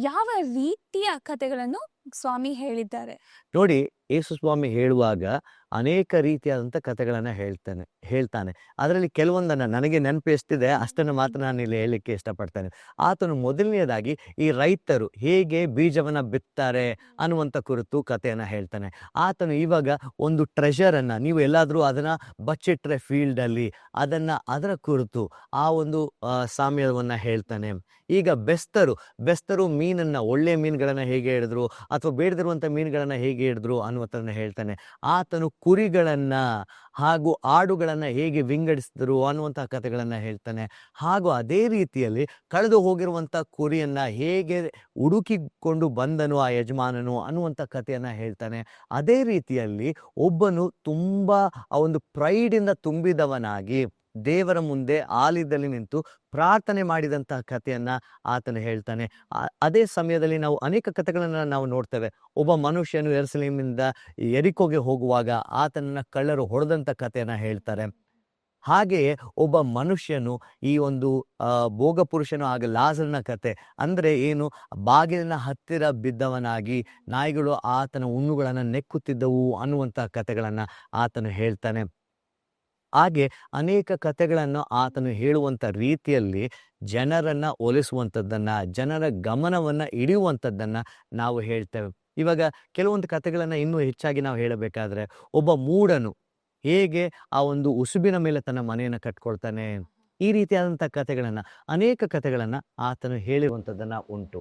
ಯಾವ ರೀತಿಯ ಕಥೆಗಳನ್ನು ಸ್ವಾಮಿ ಹೇಳಿದ್ದಾರೆ? ನೋಡಿ ಯೇಸು ಸ್ವಾಮಿ ಹೇಳುವಾಗ ಅನೇಕ ರೀತಿಯಾದಂಥ ಕಥೆಗಳನ್ನು ಹೇಳ್ತಾನೆ ಹೇಳ್ತಾನೆ. ಅದರಲ್ಲಿ ಕೆಲವೊಂದನ್ನು ನನಗೆ ನೆನಪು ಎಷ್ಟಿದೆ ಅಷ್ಟನ್ನು ಮಾತ್ರ ನಾನು ಇಲ್ಲಿ ಹೇಳಲಿಕ್ಕೆ ಇಷ್ಟಪಡ್ತೇನೆ. ಆತನು ಮೊದಲನೆಯದಾಗಿ ಈ ರೈತರು ಹೇಗೆ ಬೀಜವನ್ನು ಬಿತ್ತಾರೆ ಅನ್ನುವಂಥ ಕುರಿತು ಕಥೆಯನ್ನು ಹೇಳ್ತಾನೆ. ಆತನು ಇವಾಗ ಒಂದು ಟ್ರೆಷರನ್ನು ಅನ್ನ ನೀವು ಎಲ್ಲಾದರೂ ಅದನ್ನು ಬಚ್ಚಿಟ್ಟರೆ ಫೀಲ್ಡಲ್ಲಿ, ಅದನ್ನು ಅದರ ಕುರಿತು ಆ ಒಂದು ಸಾಮ್ಯವನ್ನು ಹೇಳ್ತಾನೆ. ಈಗ ಬೆಸ್ತರು ಬೆಸ್ತರು ಮೀನನ್ನು ಒಳ್ಳೆಯ ಮೀನುಗಳನ್ನು ಹೇಗೆ ಹಿಡಿದ್ರು ಅಥವಾ ಬೇಡದಿರುವಂಥ ಮೀನುಗಳನ್ನು ಹೇಗೆ ಹಿಡಿದ್ರು ಅನ್ನುವಂಥದ್ದನ್ನ ಹೇಳ್ತಾನೆ. ಆತನು ಕುರಿಗಳನ್ನ ಹಾಗೂ ಆಡುಗಳನ್ನ ಹೇಗೆ ವಿಂಗಡಿಸಿದ್ರು ಅನ್ನುವಂತಹ ಕಥೆಗಳನ್ನ ಹೇಳ್ತಾನೆ. ಹಾಗೂ ಅದೇ ರೀತಿಯಲ್ಲಿ ಕಳೆದು ಹೋಗಿರುವಂಥ ಕುರಿಯನ್ನ ಹೇಗೆ ಹುಡುಕಿಕೊಂಡು ಬಂದನು ಆ ಯಜಮಾನನು ಅನ್ನುವಂಥ ಕಥೆಯನ್ನ ಹೇಳ್ತಾನೆ. ಅದೇ ರೀತಿಯಲ್ಲಿ ಒಬ್ಬನು ತುಂಬಾ ಆ ಒಂದು ಪ್ರೈಡಿಂದ ತುಂಬಿದವನಾಗಿ ದೇವರ ಮುಂದೆ ಆಲಿದಲ್ಲಿ ನಿಂತು ಪ್ರಾರ್ಥನೆ ಮಾಡಿದಂತಹ ಕಥೆಯನ್ನ ಆತನು ಹೇಳ್ತಾನೆ. ಅದೇ ಸಮಯದಲ್ಲಿ ನಾವು ಅನೇಕ ಕಥೆಗಳನ್ನ ನಾವು ನೋಡ್ತೇವೆ. ಒಬ್ಬ ಮನುಷ್ಯನು ಯೆರೂಸಲೇಮಿಂದ ಎರಿಕೋಗೆ ಹೋಗುವಾಗ ಆತನನ್ನ ಕಳ್ಳರು ಹೊಡೆದಂತ ಕಥೆಯನ್ನ ಹೇಳ್ತಾರೆ. ಹಾಗೆಯೇ ಒಬ್ಬ ಮನುಷ್ಯನು ಈ ಒಂದು ಭೋಗ ಪುರುಷನು ಆಗ ಲಾಜರನ ಕತೆ ಅಂದ್ರೆ ಏನು ಬಾಗಿಲಿನ ಹತ್ತಿರ ಬಿದ್ದವನಾಗಿ ನಾಯಿಗಳು ಆತನ ಉಣ್ಣುಗಳನ್ನು ನೆಕ್ಕುತ್ತಿದ್ದವು ಅನ್ನುವಂಥ ಕಥೆಗಳನ್ನು ಆತನು ಹೇಳ್ತಾನೆ. ಹಾಗೆ ಅನೇಕ ಕಥೆಗಳನ್ನು ಆತನು ಹೇಳುವಂಥ ರೀತಿಯಲ್ಲಿ ಜನರನ್ನ ಒಲಿಸುವಂಥದ್ದನ್ನು, ಜನರ ಗಮನವನ್ನು ಹಿಡಿಯುವಂಥದ್ದನ್ನು ನಾವು ಹೇಳ್ತೇವೆ. ಇವಾಗ ಕೆಲವೊಂದು ಕಥೆಗಳನ್ನು ಇನ್ನೂ ಹೆಚ್ಚಾಗಿ ನಾವು ಹೇಳಬೇಕಾದ್ರೆ, ಒಬ್ಬ ಮೂಢನು ಹೇಗೆ ಆ ಒಂದು ಉಸುಬಿನ ಮೇಲೆ ತನ್ನ ಮನೆಯನ್ನು ಕಟ್ಕೊಳ್ತಾನೆ. ಈ ರೀತಿಯಾದಂಥ ಕಥೆಗಳನ್ನು, ಅನೇಕ ಕಥೆಗಳನ್ನು ಆತನು ಹೇಳಿರುವಂಥದ್ದನ್ನು ಉಂಟು.